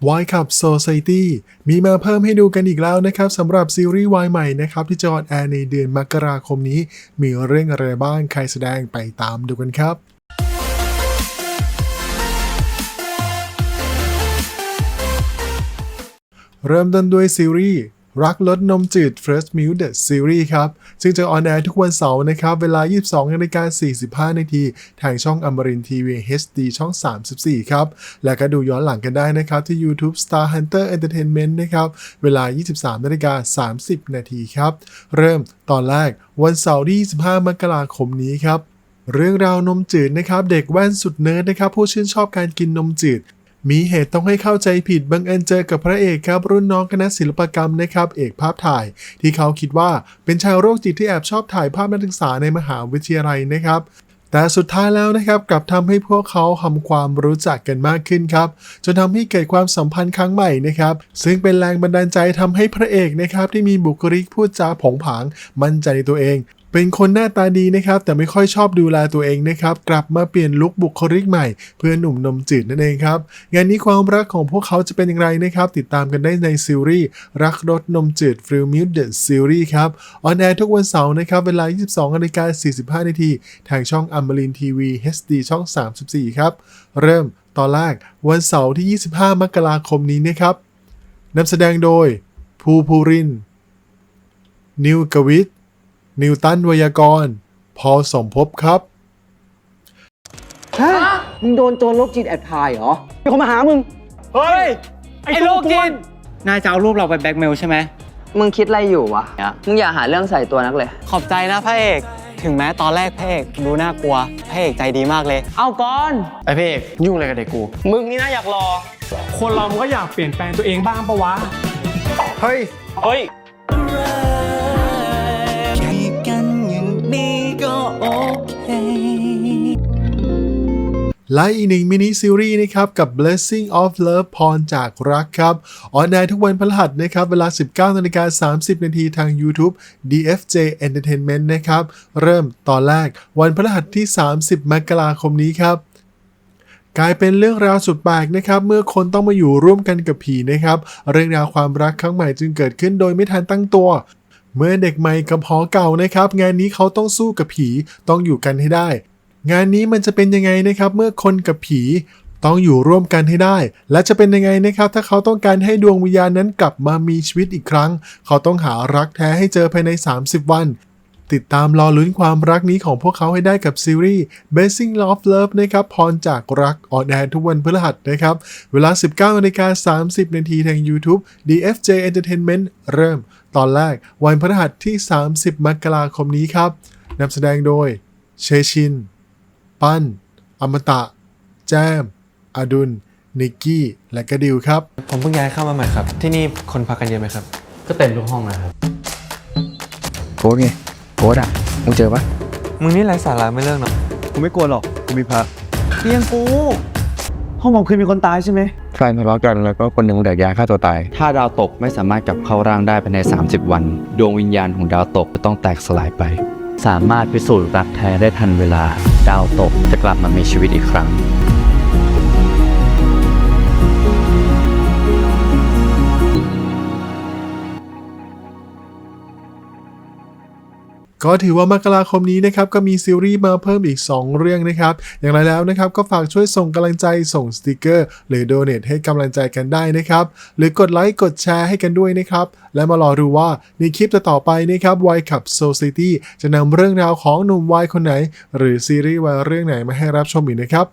Y ขับ Society มีมาเพิ่มให้ดูกันอีกแล้วนะครับสำหรับซีรีส์ Y ใหม่นะครับที่จะออนแอร์ในเดือนมกราคมนี้ มีเรื่องอะไรบ้างใครแสดงไปตามดูกันครับเริ่มต้นด้วยซีรีส์ รักลดนมจืด First Milk The Series ครับ ซึ่งจะออนแอร์ทุกวันเสาร์นะครับ เวลา 22นาฬิกา45 นาที ทางช่องอมรินทีวี HD ช่อง 34 ครับ และก็ดูย้อนหลังกันได้นะครับ ที่ YouTube Star Hunter Entertainment นะครับ เวลา 23นาฬิกา30 นาทีครับ เริ่มตอนแรกวันเสาร์ที่ 25 มกราคมนี้ครับเรื่องราวนมจืดนะครับ เด็กแว่นสุดเนิร์ดนะครับ ผู้ชื่นชอบการกินนมจืด มีเหตุต้องให้เข้าใจผิดบังเอิญเจอกับพระเอกครับ รุ่นน้องคณะศิลปกรรมนะครับ เอกภาพถ่าย ที่เขาคิดว่าเป็นชายโรคจิตที่แอบชอบถ่ายภาพนักศึกษาในมหาวิทยาลัยนะครับแต่สุดท้ายแล้วนะครับกลับทำให้พวกเขาทำความรู้จักกันมากขึ้นครับจนทำให้เกิดความสัมพันธ์ครั้งใหม่นะครับ ซึ่งเป็นแรงบันดาลใจทำให้พระเอกนะครับที่มีบุคลิกพูดจาผงผาง มั่นใจในตัวเอง เป็นคนหน้าตาดีนะครับ แต่ไม่ค่อยชอบดูแลตัวเองนะครับ กลับมาเปลี่ยนลุคบุคลิกใหม่ เพื่อหนุ่มนมจืดนั่นเองครับงานนี้ความรักของพวกเขาจะเป็นอย่างไรนะครับ ติดตามกันได้ในซีรีส์รักรสนมจืด f r e e Milk The Series ครับออนแอร์ทุกวันเสาร์นะครับ เวลา 22นาฬิกา45นาทีทางช่องอัมรินทีวี HD ช่อง 34 ครับ เริ่มตอนแรกวันเสาร์ที่ 25 มกราคมนี้นะครับนำแสดงโดยภูภูริน นิวกวิท นิวตันวยากรพอสมภพครับ ฮะมึงโดนโจรโรคจิตแอบถ่ายเหรอมีคนมาหามึง เฮ้ย ไอ้โลกจิตนายจะเอารูปเราไปแบล็กเมลใช่ไหม มึงคิดอะไรอยู่วะ มึงอย่าหาเรื่องใส่ตัวนักเลย ขอบใจนะพระเอก ถึงแม้ตอนแรกพระเอกดูน่ากลัวพระเอกใจดีมากเลย เอาก่อน ไอพี่เอกยุ่งอะไรกับเด็กกู มึงนี่น่าอยากรอ คนเรามันก็อยากเปลี่ยนแปลงตัวเองบ้างปะวะ เฮ้ย เฮ้ย และอีกหนึ่งมินิซีรีส์นะครับ กับ Blessing of Love พรจากรักครับ ออนแอร์ทุกวันพฤหัสนะครับ เวลา 19นาฬิกา30 นาทีทาง YouTube DFJ Entertainment นะครับ เริ่มตอนแรกวันพฤหัสที่ 30 มกราคมนี้ครับกลายเป็นเรื่องราวสุดแปลกนะครับ เมื่อคนต้องมาอยู่ร่วมกันกับผีนะครับ เรื่องราวความรักครั้งใหม่จึงเกิดขึ้นโดยไม่ทันตั้งตัว เมื่อเด็กใหม่กับหอเก่านะครับ งานนี้เขาต้องสู้กับผีต้องอยู่กันให้ได้ งานนี้มันจะเป็นยังไงนะครับ เมื่อคนกับผีต้องอยู่ร่วมกันให้ได้ และจะเป็นยังไงนะครับ ถ้าเขาต้องการให้ดวงวิญญาณนั้นกลับมามีชีวิตอีกครั้ง เขาต้องหารักแท้ให้เจอภายใน 30 วัน ติดตามรอลุ้นความรักนี้ของพวกเขาให้ได้กับซีรีส์ Blessing of Love นะครับพรจากรักออนแอร์ทุกวันพฤหัสนะครับ เวลา 19นาฬิกา30 นาทีทาง YouTube DFJ Entertainment เริ่ม ตอนแรกวันพฤหัสที่ 30 มกราคมนี้ครับนำแสดงโดย เชชิน ปั้น อมตะ แจม อดุล นิกกี้ และกระดิวครับ ผมเพิ่งย้ายเข้ามาใหม่ครับ ที่นี่คนพักกันเยอะไหมครับ ก็เต็มทุกห้องนะครับ โค้ดไง โค้ดอะมึงเจอปะมึงนี่ไร้สาระไม่เลิกเนาะกูไม่กลัวหรอกกูมีพระเตียงกูห้องผมเคยมีคนตายใช่ไหมแฟนทะเลาะกันแล้วก็คนหนึ่งแดกยาฆ่าตัวตาย ถ้าดาวตกไม่สามารถกลับเข้าร่างได้ภายใน 30 วัน ดวงวิญญาณของดาวตกจะต้องแตกสลายไป สามารถพิสูจน์รักแท้ได้ทันเวลา ดาวตกจะกลับมามีชีวิตอีกครั้ง ก็ถือว่ามกราคมนี้นะครับก็มีซีรีส์มาเพิ่มอีก 2 เรื่องนะครับ อย่างไรแล้วนะครับก็ฝากช่วยส่งกำลังใจส่งสติกเกอร์ หรือโดเนทให้กำลังใจกันได้นะครับ หรือกดไลค์กดแชร์ให้กันด้วยนะครับ และมารอดูว่าในคลิปต่อไปนะครับวายขับโซซิตี้จะนำเรื่องราวของหนุ่มวายคนไหน หรือซีรีส์วายเรื่องไหนมาให้รับชมอีกนะครับ